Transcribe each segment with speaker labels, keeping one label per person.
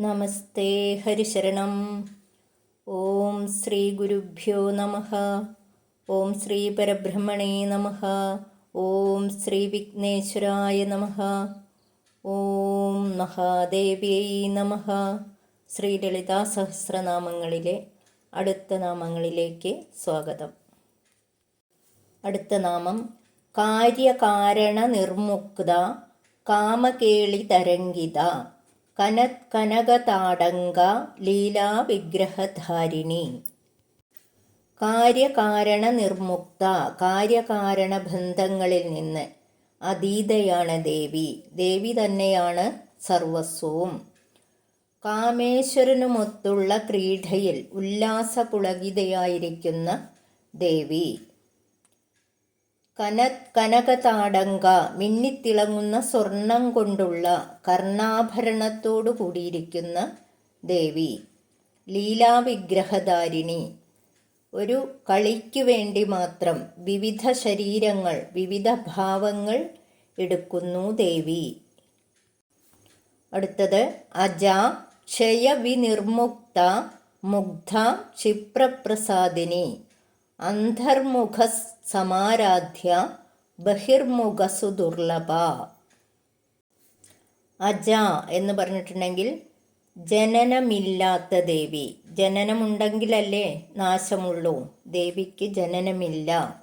Speaker 1: നമസ്തേ ഹരിശരണം. ഓം ശ്രീ ഗുരുഭ്യോ നമ. ഓം ശ്രീ പരബ്രഹ്മണേ നമ. ഓം ശ്രീ വിഘ്നേശ്വരായ നമ. ഓം മഹാദേവ്യൈ നമ. ശ്രീ ലളിതാ സഹസ്രനാമങ്ങളിലെ അടുത്ത നാമങ്ങളിലേക്ക് സ്വാഗതം. അടുത്ത നാമം കാര്യകാരണ നിർമുക്ത കാമകേളി തരംഗിത കനത് കനകതാടങ്ക ലീലാവിഗ്രഹധാരിണി. കാര്യകാരണ നിർമുക്ത കാര്യകാരണ ബന്ധങ്ങളിൽ നിന്ന് അതീതയാണ് ദേവി. ദേവി തന്നെയാണ് സർവസ്വവും. കാമേശ്വരനുമൊത്തുള്ള ക്രീഡയിൽ ഉല്ലാസപുളകിതയായിരിക്കുന്ന ദേവി. കന കനകതാടങ്ക മിന്നിത്തിളങ്ങുന്ന സ്വർണം കൊണ്ടുള്ള കർണാഭരണത്തോടു കൂടിയിരിക്കുന്ന ദേവി. ലീലാവിഗ്രഹധാരിണി. ഒരു കളിക്കു വേണ്ടി മാത്രം വിവിധ ശരീരങ്ങൾ വിവിധ ഭാവങ്ങൾ എടുക്കുന്നു ദേവി. അടുത്തത് അജ ക്ഷയവിനിർമുക്ത മുഗ്ധ ക്ഷിപ്രപ്രസാദിനി. അന്തർമുഖ സമാരാധ്യ ബഹിർമുഖസു ദുർലഭ. അജ എന്ന് പറഞ്ഞിട്ടുണ്ടെങ്കിൽ ജനനമില്ലാത്ത ദേവി. ജനനമുണ്ടെങ്കിലല്ലേ നാശമുള്ളൂ. ദേവിക്ക് ജനനമില്ല.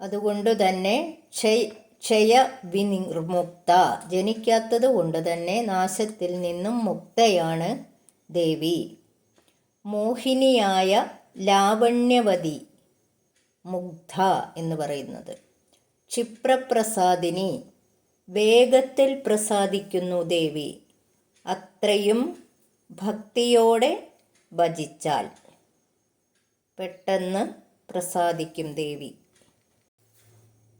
Speaker 1: അതുകൊണ്ട് തന്നെ ക്ഷയ ക്ഷയ വിനിർമുക്ത ജനിക്കാത്തത് കൊണ്ട് തന്നെ നാശത്തിൽ നിന്നും മുക്തയാണ് ദേവി. മോഹിനിയായ ലാവണ്യവതി മുഗ്ധ എന്ന് പറയുന്നത്. ക്ഷിപ്രപ്രസാദിനി വേഗത്തിൽ പ്രസാദിക്കുന്നു ദേവി അത്രയും ഭക്തിയോടെ ഭജിച്ചാൽ പെട്ടെന്ന് പ്രസാദിക്കും ദേവി.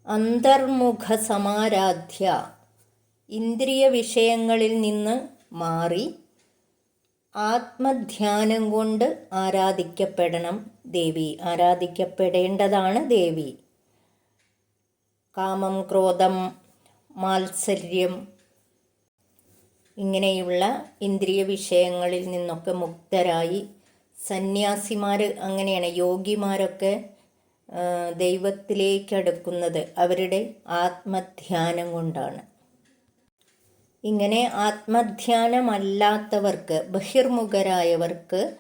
Speaker 1: അന്തർമുഖ സമാരാധ്യ ഇന്ദ്രിയ വിഷയങ്ങളിൽ നിന്ന് മാറി ആത്മധ്യാനം കൊണ്ട് ആരാധിക്കപ്പെടണം ദേവി. ആരാധിക്കപ്പെടേണ്ടതാണ് ദേവി. കാമം ക്രോധം മാത്സര്യം ഇങ്ങനെയുള്ള ഇന്ദ്രിയ വിഷയങ്ങളിൽ നിന്നൊക്കെ മുക്തരായി സന്യാസിമാർ അങ്ങനെയാണ്. യോഗിമാരൊക്കെ ദൈവത്തിലേക്ക് അടുക്കുന്നത് അവരുടെ ആത്മധ്യാനം കൊണ്ടാണ്. ഇങ്ങനെ ആത്മധ്യാനമല്ലാത്തവർക്ക് ബഹിർമുഖരായവർക്ക്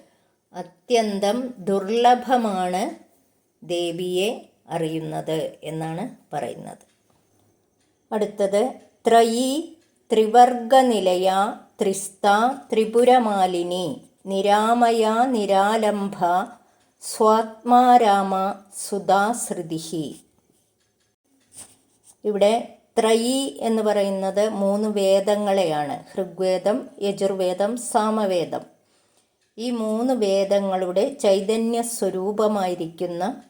Speaker 1: അത്യന്തം ദുർലഭമാണ് ദേവിയെ അറിയുന്നത് എന്നാണ് പറയുന്നത്. അടുത്തത് ത്രയി ത്രിവർഗനിലയ ത്രിസ്ത ത്രിപുരമാലിനി നിരാമയ നിരാലംഭ സ്വാത്മാരാമ സുധാശ്രുതി ഇവിടെ ത്രയി എന്ന് പറയുന്നത് മൂന്ന് വേദങ്ങളെയാണ്. ഋഗ്വേദം യജുർവേദം സാമവേദം. ഈ മൂന്ന് വേദങ്ങളുടെ ചൈതന്യ സ്വരൂപമായിരിക്കുന്ന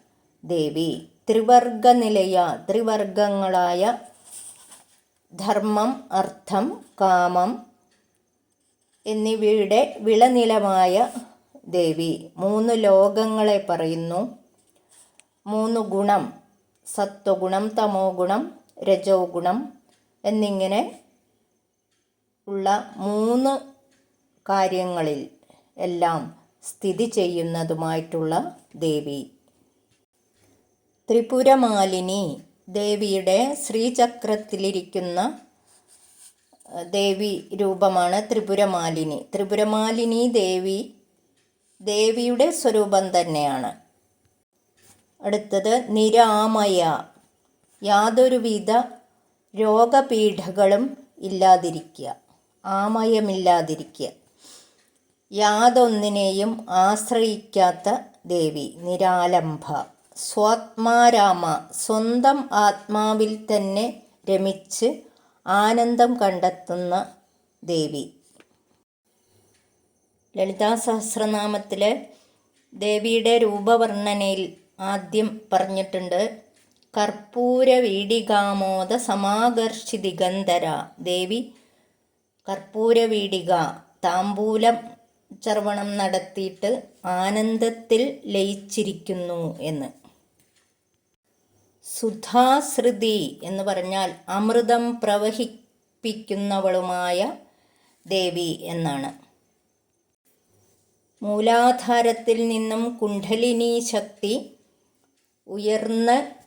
Speaker 1: ദേവി ത്രിവർഗനിലയ ത്രിവർഗങ്ങളായ ധർമ്മം അർത്ഥം കാമം എന്നിവയുടെ വിളനിലമായ ദേവി. മൂന്ന് ലോകങ്ങളെ പറയുന്നു. മൂന്ന് ഗുണം സത്വഗുണം തമോ ഗുണം രജോ ഗുണം എന്നിങ്ങനെ ഉള്ള മൂന്ന് കാര്യങ്ങളിൽ എല്ലാം സ്ഥിതി ചെയ്യുന്നതുമായിട്ടുള്ള ദേവി. ത്രിപുരമാലിനി ദേവിയുടെ ശ്രീചക്രത്തിലിരിക്കുന്ന ദേവി രൂപമാണ് ത്രിപുരമാലിനി. ത്രിപുരമാലിനി ദേവി ദേവിയുടെ സ്വരൂപം തന്നെയാണ്. അടുത്തത് നിരാമയ യാതൊരുവിധ രോഗപീഠകളും ഇല്ലാതിരിക്കുക ആമയമില്ലാതിരിക്കുക. യാതൊന്നിനെയും ആശ്രയിക്കാത്ത ദേവി നിരാലംഭ. സ്വാത്മാരാമ സ്വന്തം ആത്മാവിൽ തന്നെ രമിച്ച് ആനന്ദം കണ്ടെത്തുന്ന ദേവി. ലളിതാ സഹസ്രനാമത്തിലെ ദേവിയുടെ രൂപവർണനയിൽ ആദ്യം പറഞ്ഞിട്ടുണ്ട് കർപ്പൂര സമാകർഷിതിഗന്ധര സമാകർഷി ദേവി കർപ്പൂരവീടിക താമ്പൂലം ചർവണം നടത്തിയിട്ട് ആനന്ദത്തിൽ ലയിച്ചിരിക്കുന്നു എന്ന്. സുധാശ്രുതി എന്ന് പറഞ്ഞാൽ അമൃതം പ്രവഹിപ്പിക്കുന്നവളുമായ ദേവി എന്നാണ്. മൂലാധാരത്തിൽ നിന്നും കുണ്ഡലിനി ശക്തി ഉയർന്ന്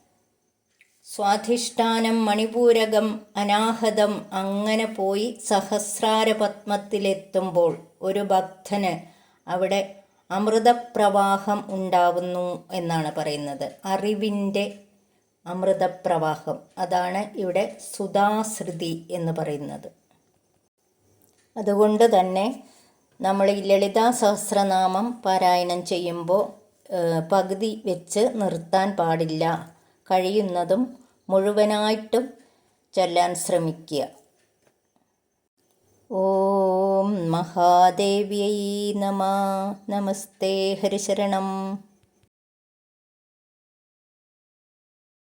Speaker 1: സ്വാധിഷ്ഠാനം മണിപൂരകം അനാഹതം അങ്ങനെ പോയി സഹസ്രാര പത്മത്തിലെത്തുമ്പോൾ ഒരു ഭക്തന് അവിടെ അമൃതപ്രവാഹം ഉണ്ടാവുന്നു എന്നാണ് പറയുന്നത്. അറിവിന്റെ അമൃതപ്രവാഹം. അതാണ് ഇവിടെ സുധാശ്രുതി എന്ന് പറയുന്നത്. അതുകൊണ്ട് തന്നെ നമ്മൾ ഈ ലളിതാ സഹസ്രനാമം പാരായണം ചെയ്യുമ്പോൾ പകുതി വെച്ച് നിർത്താൻ പാടില്ല. കഴിയുന്നതും മുഴുവനായിട്ടും ചൊല്ലാൻ ശ്രമിക്കുക. ഓം മഹാദേവ്യൈ നമ. നമസ്തേ. ഹരിശരണം.